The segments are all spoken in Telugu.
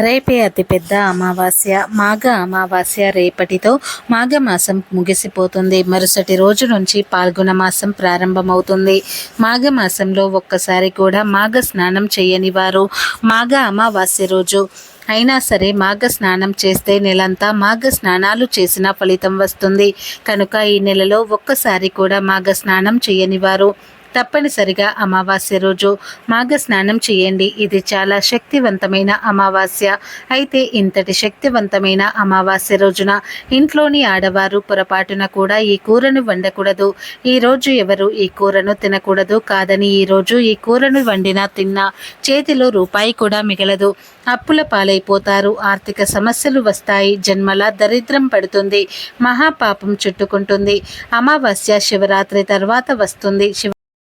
రేపే అతిపెద్ద అమావాస్య మాఘ అమావాస్య రేపటితో మాఘమాసం ముగిసిపోతుంది. మరుసటి రోజు నుంచి పాల్గొన మాసం ప్రారంభమవుతుంది. మాఘమాసంలో ఒక్కసారి కూడా మాఘ స్నానం చేయని వారు మాఘ అమావాస్య రోజు. అయినా సరే మాఘ స్నానం చేస్తే నెలంతా మాఘ స్నానాలు చేసిన ఫలితం వస్తుంది. కనుక ఈ నెలలో ఒక్కసారి కూడా మాఘ స్నానం చేయని వారు తప్పనిసరిగా అమావాస్య రోజు మాఘ స్నానం చేయండి. ఇది చాలా శక్తివంతమైన అమావాస్య. అయితే ఇంతటి శక్తివంతమైన అమావాస్య రోజున ఇంట్లోని ఆడవారు పొరపాటున కూడా ఈ కూరను వండకూడదు. ఈ రోజు ఎవరు ఈ కూరను తినకూడదు కాదని ఈ రోజు ఈ కూరను వండినా తిన్నా చేతిలో రూపాయి కూడా మిగలదు. అప్పుల పాలైపోతారు. ఆర్థిక సమస్యలు వస్తాయి. జన్మల దరిద్రం పడుతుంది. మహాపాపం చుట్టుకుంటుంది. అమావాస్య శివరాత్రి తర్వాత వస్తుంది.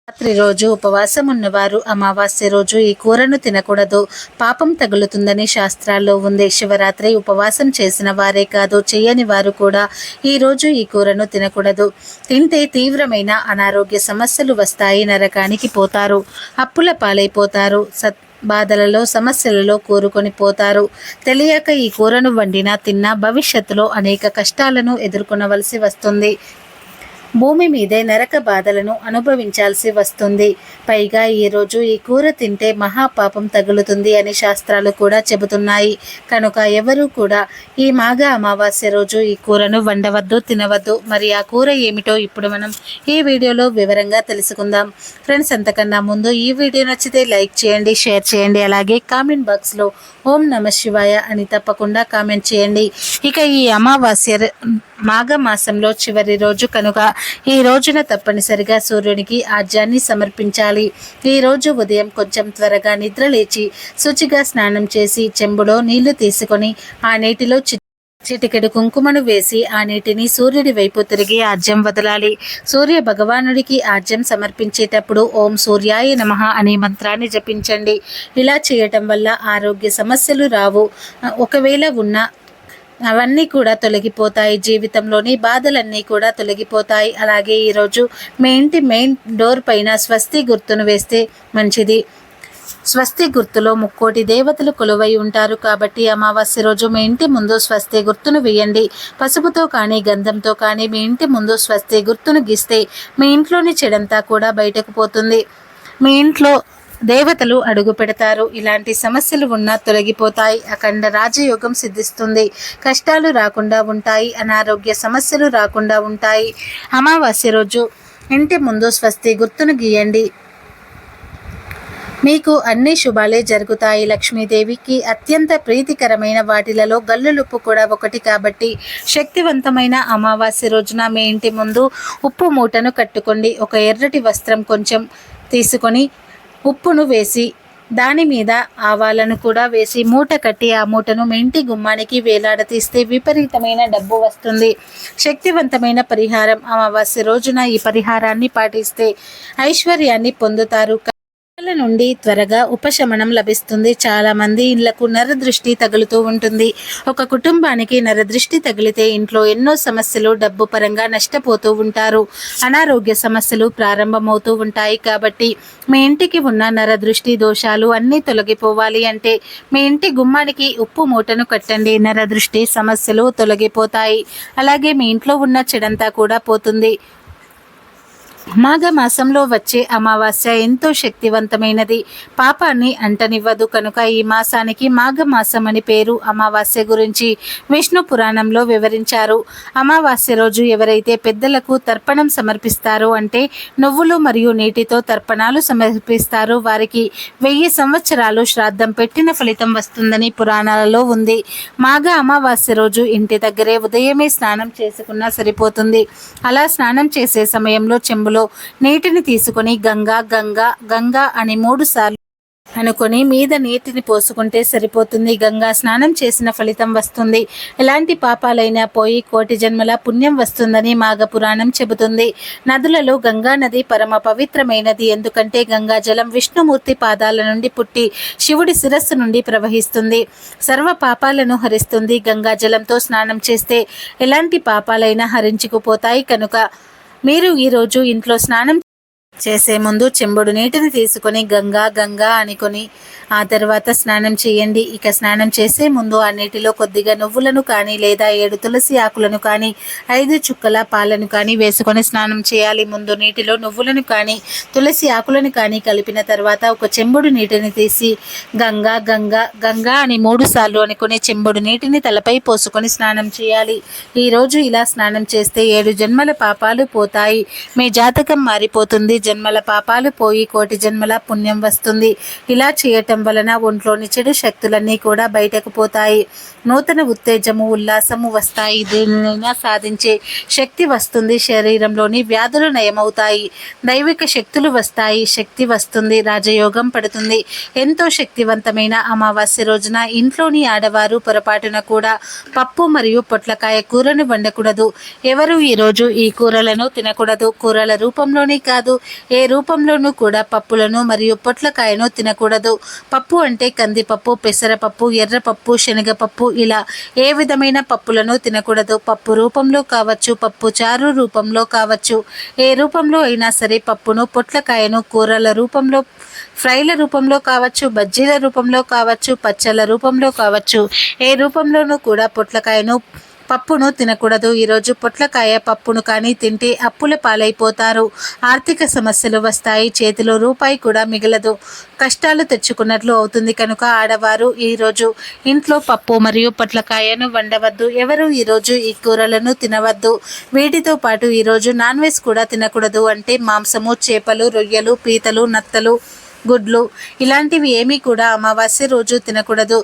రాత్రి రోజు ఉపవాసం ఉన్నవారు అమావాస్య రోజు ఈ కూరను తినకూడదు. పాపం తగులుతుందని శాస్త్రాల్లో ఉంది. శివరాత్రి ఉపవాసం చేసిన వారే కాదు చేయని వారు కూడా ఈ రోజు ఈ కూరను తినకూడదు. తింటే తీవ్రమైన అనారోగ్య సమస్యలు వస్తాయి. నరకానికి పోతారు. అప్పుల పాలైపోతారు. సత్ బాధలలో సమస్యలలో కూరుకొని పోతారు. తెలియక ఈ కూరను వండినా తిన్నా భవిష్యత్తులో అనేక కష్టాలను ఎదుర్కొనవలసి వస్తుంది. భూమి మీదే నరక బాధలను అనుభవించాల్సి వస్తుంది. పైగా ఈరోజు ఈ కూర తింటే మహాపాపం తగులుతుంది అని శాస్త్రాలు కూడా చెబుతున్నాయి. కనుక ఎవరూ కూడా ఈ మాఘ అమావాస్య రోజు ఈ కూరను వండవద్దు తినవద్దు. మరి ఆ కూర ఏమిటో ఇప్పుడు మనం ఈ వీడియోలో వివరంగా తెలుసుకుందాం. ఫ్రెండ్స్ అంతకన్నా ముందు ఈ వీడియో నచ్చితే లైక్ చేయండి షేర్ చేయండి. అలాగే కామెంట్ బాక్స్లో ఓం నమ శివాయ అని తప్పకుండా కామెంట్ చేయండి. ఇక ఈ అమావాస్య మాఘమాసంలో చివరి రోజు కనుక ఈ రోజున తప్పనిసరిగా సూర్యునికి ఆజ్యాన్ని సమర్పించాలి. ఈ రోజు ఉదయం కొంచెం త్వరగా నిద్ర లేచి శుచిగా స్నానం చేసి చెంబులో నీళ్ళు తీసుకొని ఆ నీటిలో చిటికెడు కుంకుమను వేసి ఆ నీటిని సూర్యుడి వైపు తిరిగి ఆజ్యం వదలాలి. సూర్య భగవానుడికి ఆజ్యం సమర్పించేటప్పుడు ఓం సూర్యాయ నమ అనే మంత్రాన్ని జపించండి. ఇలా చేయటం వల్ల ఆరోగ్య సమస్యలు రావు. ఒకవేళ ఉన్న అవన్నీ కూడా తొలగిపోతాయి. జీవితంలోని బాధలన్నీ కూడా తొలగిపోతాయి. అలాగే ఈరోజు మీ ఇంటి మెయిన్ డోర్ పైన స్వస్తి గుర్తును వేస్తే మంచిది. స్వస్తి గుర్తులో ముక్కోటి దేవతలు కొలువై ఉంటారు కాబట్టి అమావాస్య రోజు మీ ఇంటి ముందు స్వస్తి గుర్తును వేయండి. పసుపుతో కానీ గంధంతో కానీ మీ ఇంటి ముందు స్వస్తి గుర్తును గీస్తే మీ ఇంట్లోని చెడంతా కూడా బయటకు పోతుంది. మీ ఇంట్లో దేవతలు అడుగు పెడతారు. ఇలాంటి సమస్యలు ఉన్నా తొలగిపోతాయి. అఖండ రాజయోగం సిద్ధిస్తుంది. కష్టాలు రాకుండా ఉంటాయి. అనారోగ్య సమస్యలు రాకుండా ఉంటాయి. అమావాస్య రోజు ఇంటి ముందు స్వస్తి గుర్తును గీయండి. మీకు అన్ని శుభాలే జరుగుతాయి. లక్ష్మీదేవికి అత్యంత ప్రీతికరమైన వాటిలలో గల్లులుప్పు కూడా ఒకటి కాబట్టి శక్తివంతమైన అమావాస్య రోజున మీ ఇంటి ముందు ఉప్పు మూటను కట్టుకోండి. ఒక ఎర్రటి వస్త్రం కొంచెం తీసుకొని ఉప్పును వేసి దాని మీద ఆవాలను కూడా వేసి మూట కట్టి ఆ మూటను మీ ఇంటి గుమ్మానికి వేలాడతీస్తే విపరీతమైన డబ్బు వస్తుంది. శక్తివంతమైన పరిహారం అమావాస్య రోజున ఈ పరిహారాన్ని పాటిస్తే ఐశ్వర్యాన్ని పొందుతారు. నుండి త్వరగా ఉపశమనం లభిస్తుంది. చాలామంది ఇళ్ళకు నరదృష్టి తగులుతూ ఉంటుంది. ఒక కుటుంబానికి నరదృష్టి తగిలితే ఇంట్లో ఎన్నో సమస్యలు డబ్బు పరంగా నష్టపోతూ ఉంటారు. అనారోగ్య సమస్యలు ప్రారంభమవుతూ ఉంటాయి కాబట్టి మీ ఇంటికి ఉన్న నరదృష్టి దోషాలు అన్నీ తొలగిపోవాలి అంటే మీ ఇంటి గుమ్మానికి ఉప్పు మూటను కట్టండి. నరదృష్టి సమస్యలు తొలగిపోతాయి. అలాగే మీ ఇంట్లో ఉన్న చెడంతా కూడా పోతుంది. మాఘ మాసంలో వచ్చే అమావాస్య ఎంతో శక్తివంతమైనది. పాపాన్ని అంటనివ్వదు కనుక ఈ మాసానికి మాఘమాసం అని పేరు అమావాస్య గురించి విష్ణు పురాణంలో వివరించారు. అమావాస్య రోజు ఎవరైతే పెద్దలకు తర్పణం సమర్పిస్తారో అంటే నువ్వులు మరియు నీటితో తర్పణాలు సమర్పిస్తారో వారికి వెయ్యి సంవత్సరాలు శ్రాద్ధం పెట్టిన ఫలితం వస్తుందని పురాణాలలో ఉంది. మాఘ అమావాస్య రోజు ఇంటి దగ్గరే ఉదయమే స్నానం చేసుకున్నా సరిపోతుంది. అలా స్నానం చేసే సమయంలో చెంబులు చెంబులో నీటిని తీసుకుని గంగా గంగా గంగా అని మూడు సార్లు అనుకొని మీద నీటిని పోసుకుంటే సరిపోతుంది. గంగా స్నానం చేసిన ఫలితం వస్తుంది. ఎలాంటి పాపాలైనా పోయి కోటి జన్మల పుణ్యం వస్తుందని మాఘపురాణం చెబుతుంది. నదులలో గంగా నది పరమ పవిత్రమైనది. ఎందుకంటే గంగా జలం విష్ణుమూర్తి పాదాల నుండి పుట్టి శివుడి శిరస్సు నుండి ప్రవహిస్తుంది. సర్వ పాపాలను హరిస్తుంది. గంగా జలంతో స్నానం చేస్తే ఎలాంటి పాపాలైనా హరించుకుపోతాయి కనుక మీరు ఈరోజు ఇంట్లో స్నానం చేసే ముందు చెంబుడు నీటిని తీసుకొని గంగా గంగా అనుకొని ఆ తర్వాత స్నానం చేయండి. ఇక స్నానం చేసే ముందు ఆ నీటిలో కొద్దిగా నువ్వులను కానీ లేదా ఏడు తులసి ఆకులను కానీ ఐదు చుక్కల పాలను కానీ వేసుకొని స్నానం చేయాలి. ముందు నీటిలో నువ్వులను కానీ తులసి ఆకులను కానీ కలిపిన తర్వాత ఒక చెంబుడు నీటిని తీసి గంగా గంగా గంగా అని మూడు సార్లు అనుకునే చెంబుడు నీటిని తలపై పోసుకొని స్నానం చేయాలి. ఈరోజు ఇలా స్నానం చేస్తే ఏడు జన్మల పాపాలు పోతాయి. మీ జాతకం మారిపోతుంది. జన్మల పాపాలు పోయి కోటి జన్మల పుణ్యం వస్తుంది. ఇలా చేయటం వలన ఒంట్లోని చెడు శక్తులన్నీ కూడా బయటకు పోతాయి. నూతన ఉత్తేజము ఉల్లాసము వస్తాయి. దీనినైనా సాధించే శక్తి వస్తుంది. శరీరంలోని వ్యాధులు నయమవుతాయి. దైవిక శక్తులు వస్తాయి. శక్తి వస్తుంది. రాజయోగం పడుతుంది. ఎంతో శక్తివంతమైన అమావాస్య రోజున ఇంట్లోని ఆడవారు పొరపాటున కూడా పప్పు మరియు పొట్లకాయ కూరను వండకూడదు. ఎవరు ఈరోజు ఈ కూరలను తినకూడదు. కూరల రూపంలోనే కాదు ఏ రూపంలోనూ కూడా పప్పులను మరియు పొట్లకాయను తినకూడదు. పప్పు అంటే కందిపప్పు పెసరపప్పు ఎర్రపప్పు శనగపప్పు ఇలా ఏ విధమైన పప్పులను తినకూడదు. పప్పు రూపంలో కావచ్చు పప్పు చారు రూపంలో కావచ్చు. ఏ రూపంలో అయినా సరే పప్పును పొట్లకాయను కూరల రూపంలో ఫ్రైల రూపంలో కావచ్చు బజ్జీల రూపంలో కావచ్చు పచ్చళ్ళ రూపంలో కావచ్చు ఏ రూపంలోనూ కూడా పొట్లకాయను పప్పును తినకూడదు. ఈరోజు పొట్లకాయ పప్పును కానీ తింటే అప్పుల పాలైపోతారు. ఆర్థిక సమస్యలు వస్తాయి. చేతిలో రూపాయి కూడా మిగలదు. కష్టాలు తెచ్చుకున్నట్లు అవుతుంది కనుక ఆడవారు ఈరోజు ఇంట్లో పప్పు మరియు పొట్లకాయను వండవద్దు. ఎవరు ఈరోజు ఈ కూరలను తినవద్దు. వీటితో పాటు ఈరోజు నాన్ వెజ్ కూడా తినకూడదు అంటే మాంసము చేపలు రొయ్యలు పీతలు నత్తలు గుడ్లు ఇలాంటివి ఏమీ కూడా అమావాస్య రోజు తినకూడదు.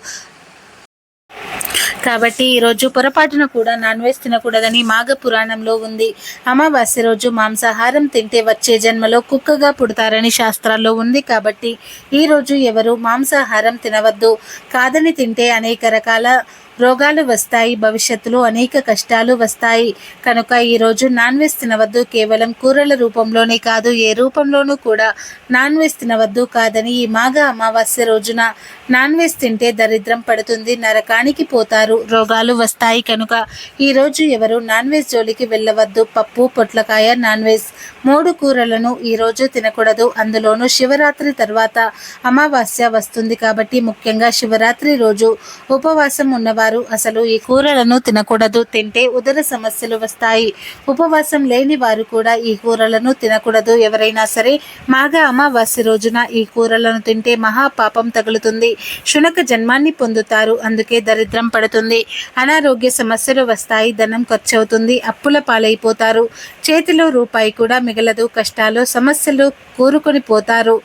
కాబట్టి ఈరోజు పొరపాటున కూడా నాన్ వెజ్ తినకూడదని మాఘ పురాణంలో ఉంది. అమావాస్య రోజు మాంసాహారం తింటే వచ్చే జన్మలో కుక్కగా పుడతారని శాస్త్రాల్లో ఉంది కాబట్టి ఈరోజు ఎవరు మాంసాహారం తినవద్దు. కాదని తింటే అనేక రకాల రోగాలు వస్తాయి భవిష్యత్తులో అనేక కష్టాలు వస్తాయి. కనుక ఈరోజు నాన్ వెజ్ తినవద్దు కేవలం కూరల రూపంలోనే కాదు ఏ రూపంలోనూ కూడా నాన్ వెజ్ తినవద్దు కాదని ఈ మాఘ అమావాస్య రోజున నాన్ వెజ్ తింటే దరిద్రం పడుతుంది నరకానికి పోతారు రోగాలు వస్తాయి. కనుక ఈరోజు ఎవరు నాన్ వెజ్ జోలికి వెళ్ళవద్దు పప్పు పొట్లకాయ నాన్ వెజ్ మూడు కూరలను ఈరోజు తినకూడదు. అందులోనూ శివరాత్రి తర్వాత అమావాస్య వస్తుంది కాబట్టి ముఖ్యంగా శివరాత్రి రోజు ఉపవాసం ఉన్నవారు అసలు ఈ కూరలను తినకూడదు. తింటే ఉదర సమస్యలు వస్తాయి. ఉపవాసం లేని వారు కూడా ఈ కూరలను తినకూడదు. ఎవరైనా సరే మాఘ అమావాస్య రోజున ఈ కూరలను తింటే మహాపాపం తగులుతుంది. శునక జన్మాన్ని పొందుతారు. అందుకే దరిద్రం పడుతుంది. అనారోగ్య సమస్యలు వస్తాయి. ధనం ఖర్చు అవుతుంది అప్పుల పాలైపోతారు. చేతిలో రూపాయి కూడా మిగలదు కష్టాలు సమస్యలు కూరుకొని పోతారు.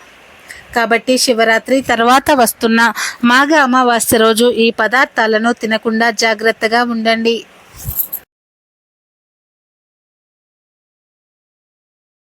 కాబట్టి శివరాత్రి తర్వాత వస్తున్న మాఘ అమావాస్య రోజు ఈ పదార్థాలను తినకుండా జాగ్రత్తగా ఉండండి.